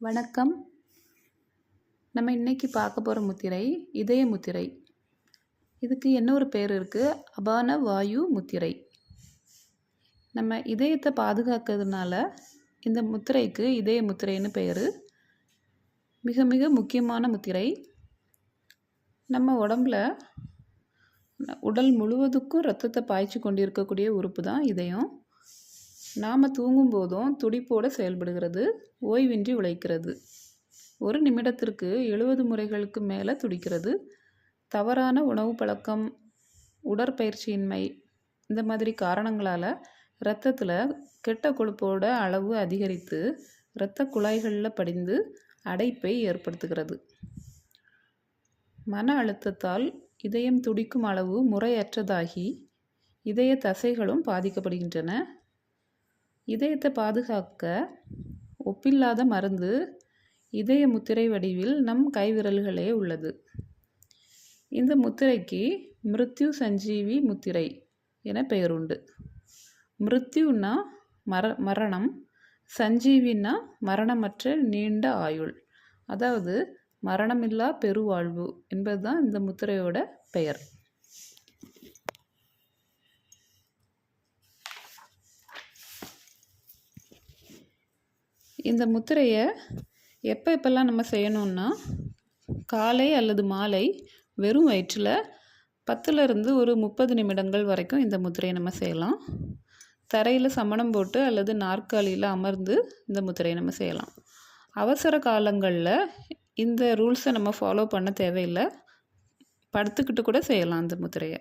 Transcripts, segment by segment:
வணக்கம். நம்ம இன்னைக்கு பார்க்க போகிற முத்திரை இதய முத்திரை. இதுக்கு ஒரு பேர் இருக்குது அபான வாயு முத்திரை. நம்ம இதயத்தை பாதுகாக்கிறதுனால இந்த முத்திரைக்கு இதய முத்திரைன்னு பேர். மிக மிக முக்கியமான முத்திரை. நம்ம உடம்புல உடல் முழுவதுக்கும் ரத்தத்தை பாய்ச்சி கொண்டிருக்கக்கூடிய உறுப்பு தான் இதயம். நாம் தூங்கும்போதும் துடிப்போடு செயல்படுகிறது ஓய்வின்றி உழைக்கிறது. ஒரு நிமிடத்திற்கு எழுபது முறைகளுக்கு மேலே துடிக்கிறது. தவறான உணவு பழக்கம் உடற்பயிற்சியின்மை இந்த மாதிரி காரணங்களால் இரத்தத்தில் கெட்ட கொழுப்போட அளவு அதிகரித்து இரத்த குழாய்களில் படிந்து அடைப்பை ஏற்படுத்துகிறது. மன அழுத்தத்தால் இதயம் துடிக்கும் அளவு முறையற்றதாகி இதய தசைகளும் பாதிக்கப்படுகின்றன. இதயத்தை பாதுகாக்க ஒப்பில்லாத மருந்து இதய முத்திரை வடிவில் நம் கைவிரல்களே உள்ளது. இந்த முத்திரைக்கு மிருத்யு சஞ்சீவி முத்திரை என பெயருண்டு. மிருத்யுன்னா மர மரணம் சஞ்சீவின்னா மரணமற்ற நீண்ட ஆயுள். அதாவது மரணமில்லா பெருவாழ்வு என்பதுதான் இந்த முத்திரையோட பெயர். இந்த முத்திரையை எப்போ எப்போல்லாம் நம்ம செய்யணும்னா காலை அல்லது மாலை வெறும் வயிற்றில் பத்துலேருந்து ஒரு முப்பது நிமிடங்கள் வரைக்கும் இந்த முத்திரையை நம்ம செய்யலாம். தரையில் சமணம் போட்டு அல்லது நாற்காலியில் அமர்ந்து இந்த முத்திரையை நம்ம செய்யலாம். அவசர காலங்களில் இந்த ரூல்ஸை நம்ம ஃபாலோ பண்ண தேவையில்லை. படுத்துக்கிட்டு கூட செய்யலாம் அந்த முத்திரையை.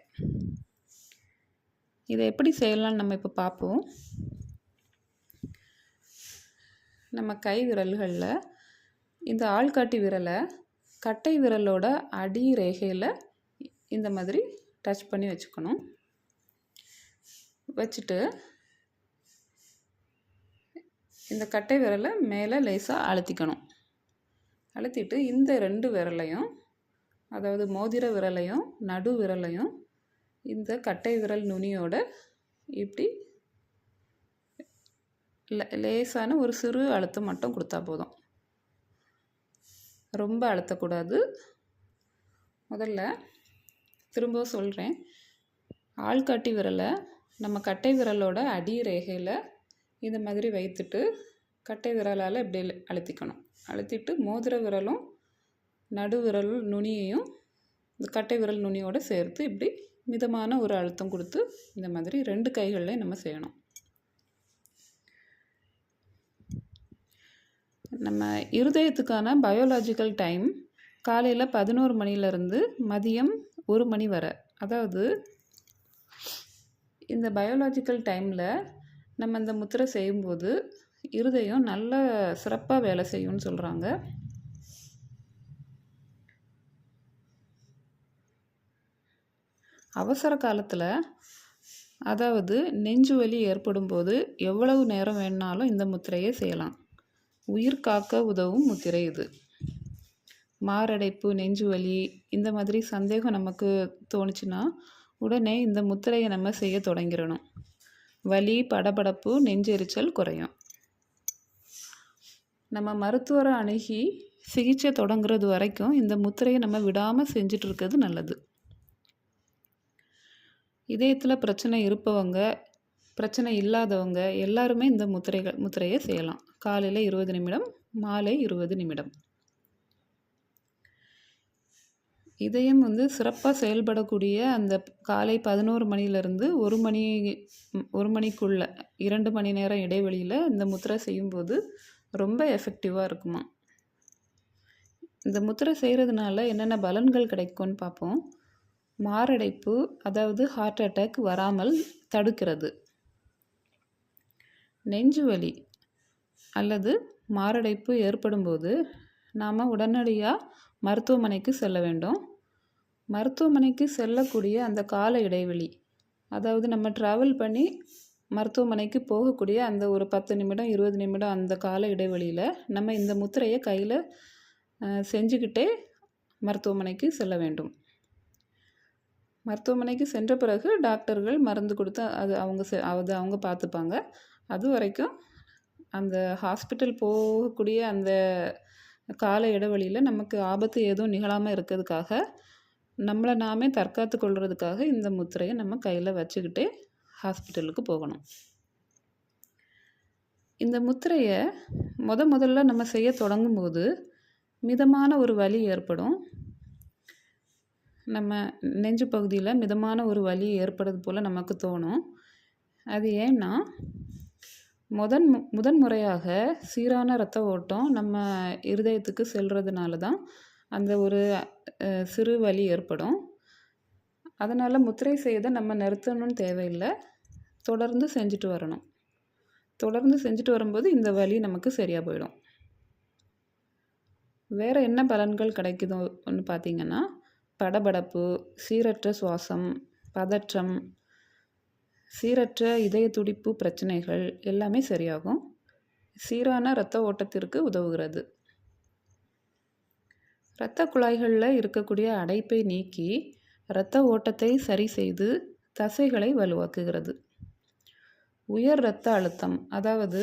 இதை எப்படி செய்யலாம்னு நம்ம இப்போ பார்ப்போம் நம்ம கை விரல்களில் இந்த ஆள்காட்டி விரலை கட்டை விரலோட அடி ரேகையில் இந்த மாதிரி டச் பண்ணி வச்சுக்கணும். வச்சுட்டு இந்த கட்டை விரலை மேலே லேசாக அழுத்திக்கணும். அழுத்திட்டு இந்த ரெண்டு விரலையும் அதாவது மோதிர விரலையும் நடு விரலையும் இந்த கட்டை விரல் நுனியோட இப்படி லேசான ஒரு சிறு அழுத்தம் மட்டும் கொடுத்தா போதும். ரொம்ப அழுத்தக்கூடாது. முதல்ல திரும்ப சொல்கிறேன் ஆள்காட்டி விரலை நம்ம கட்டை விரலோட அடி ரேகையில் இந்த மாதிரி வைத்துட்டு கட்டை விரலால் இப்படி அழுத்திக்கணும். அழுத்திட்டு மோதிர விரலும் நடு விரல் நுனியையும் இந்த கட்டை விரல் நுனியோடு சேர்த்து இப்படி மிதமான ஒரு அழுத்தம் கொடுத்து இந்த மாதிரி ரெண்டு கைகள்லையும் நம்ம செய்யணும். நம்ம இருதயத்துக்கான பயோலாஜிக்கல் டைம் காலையில் பதினோரு மணிலேருந்து மதியம் ஒரு மணி வரை. அதாவது இந்த பயோலாஜிக்கல் டைமில் நம்ம இந்த முத்திரை செய்யும்போது இருதயம் நல்ல சிறப்பாக வேலை செய்யும்னு சொல்கிறாங்க அவசர காலத்தில் அதாவது நெஞ்சு வலி ஏற்படும் போது எவ்வளவு நேரம் வேணுனாலும் இந்த முத்திரையை செய்யலாம். உயிர் காக்க உதவும் முத்திரை இது. மாரடைப்பு நெஞ்சு வலி இந்த மாதிரி சந்தேகம் நமக்கு தோணுச்சுன்னா உடனே இந்த முத்திரையை நம்ம செய்ய தொடங்கிடணும். வலி படபடப்பு நெஞ்செரிச்சல் குறையும். நம்ம மருத்துவரை அணுகி சிகிச்சை தொடங்குறது வரைக்கும் இந்த முத்திரையை நம்ம விடாமல் செஞ்சுட்டு இருக்கிறது நல்லது. இதயத்தில் பிரச்சனை இருப்பவங்க பிரச்சனை இல்லாதவங்க எல்லாருமே இந்த முத்திரைகள் முத்திரையை செய்யலாம். காலையில் இருபது நிமிடம் மாலை இருபது நிமிடம். இதயம் வந்து சிறப்பாக செயல்படக்கூடிய அந்த காலை பதினோரு மணிலேருந்து ஒரு மணி ஒரு மணிக்குள்ள இரண்டு மணி நேரம் இடைவெளியில் இந்த முத்திரை செய்யும்போது ரொம்ப எஃபெக்டிவாக இருக்குமா? இந்த முத்திரை செய்கிறதுனால என்னென்ன பலன்கள் கிடைக்கும்னு பார்ப்போம். மாரடைப்பு அதாவது ஹார்ட் அட்டாக் வராமல் தடுக்கிறது. நெஞ்சு வலி அல்லது மாரடைப்பு ஏற்படும்போது நாம் உடனடியாக மருத்துவமனைக்கு செல்ல வேண்டும். மருத்துவமனைக்கு செல்லக்கூடிய அந்த கால இடைவெளி அதாவது நம்ம ட்ராவல் பண்ணி மருத்துவமனைக்கு போகக்கூடிய அந்த ஒரு பத்து நிமிடம் இருபது நிமிடம் அந்த கால இடைவெளியில் நம்ம இந்த முத்திரையை கையில் செஞ்சுக்கிட்டே மருத்துவமனைக்கு செல்ல வேண்டும். மருத்துவமனைக்கு சென்ற பிறகு டாக்டர்கள் மருந்து கொடுத்து அது அவங்க செ அது அவங்க பார்த்துப்பாங்க. அது வரைக்கும் அந்த ஹாஸ்பிட்டல் போகக்கூடிய அந்த கால இடைவெளியில் நமக்கு ஆபத்து எதுவும் நிகழாமல் இருக்கிறதுக்காக நம்மளை நாமே தற்காத்து கொள்வதுக்காக இந்த முத்திரையை நம்ம கையில் வச்சுக்கிட்டே ஹாஸ்பிட்டலுக்கு போகணும். இந்த முத்திரையை முத முதல்ல நம்ம செய்ய தொடங்கும்போது மிதமான ஒரு வலி ஏற்படும். நம்ம நெஞ்சு பகுதியில் மிதமான ஒரு வலி ஏற்படுறது போல் நமக்கு தோணும். அது ஏன்னா முதன் மு- முதன் முறையாக சீரான இரத்த ஓட்டம் நம்ம இருதயத்துக்கு செல்கிறதுனால தான் அந்த ஒரு சிறு வலி ஏற்படும். அதனால் முத்திரை செய்யதை நம்ம நிறுத்தணும்னு தேவையில்லை. தொடர்ந்து செஞ்சுட்டு வரணும். தொடர்ந்து செஞ்சுட்டு வரும்போது இந்த வலி நமக்கு சரியாக போயிடும். வேறு என்ன பலன்கள் கிடைக்குதுன்னு பார்த்தீங்கன்னா படபடப்பு சீரற்ற சுவாசம் பதற்றம் சீரற்ற இதய துடிப்பு பிரச்சனைகள் எல்லாமே சரியாகும். சீரான இரத்த ஓட்டத்திற்கு உதவுகிறது. இரத்த குழாய்களில் இருக்கக்கூடிய அடைப்பை நீக்கி இரத்த ஓட்டத்தை சரி செய்து தசைகளை வலுவாக்குகிறது. உயர் இரத்த அழுத்தம் அதாவது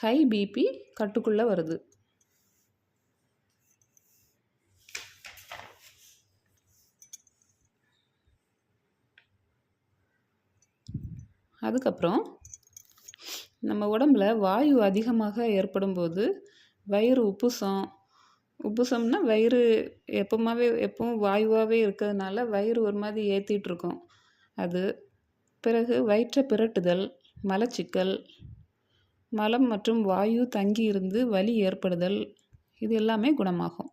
ஹை பிபி கட்டுக்குள்ளே வருது. அதுக்கப்புறம் நம்ம உடம்புல வாயு அதிகமாக ஏற்படும்போது வயிறு உப்புசம் உப்புசம்னா வயிறு எப்போமாவே எப்பவும் வாயுவாகவே இருக்கிறதுனால வயிறு ஒரு மாதிரி ஏற்றிட்டுருக்கோம் அது பிறகு வயிற்றை பிரட்டுதல் மலச்சிக்கல் மலம் மற்றும் வாயு தங்கி இருந்து வலி ஏற்படுதல் இது எல்லாமே குணமாகும்.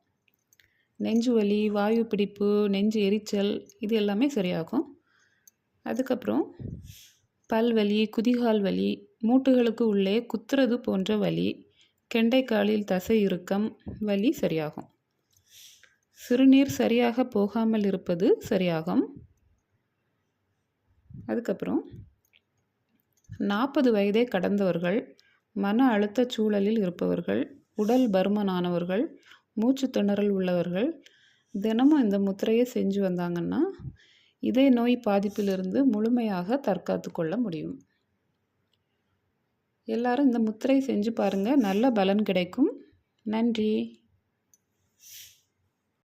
நெஞ்சு வலி வாயு பிடிப்பு நெஞ்சு எரிச்சல் இது எல்லாமே சரியாகும். அதுக்கப்புறம் பல்வலி குதிகால் வலி மூட்டுகளுக்கு உள்ளே குத்துறது போன்ற வலி கெண்டைக்காலில் தசை இறுக்கம் வலி சரியாகும். சிறுநீர் சரியாக போகாமல் இருப்பது சரியாகும். அதுக்கப்புறம் நாற்பது வயதை கடந்தவர்கள் மன அழுத்த சூழலில் இருப்பவர்கள் உடல் பருமனானவர்கள் மூச்சு திணறல் உள்ளவர்கள் தினமும் இந்த முத்திரையை செஞ்சு வந்தாங்கன்னா இதய நோய் பாதிப்பிலிருந்து முழுமையாக தற்காத்து கொள்ள முடியும். எல்லாரும் இந்த முத்திரை செஞ்சு பாருங்கள் நல்ல பலன் கிடைக்கும். நன்றி.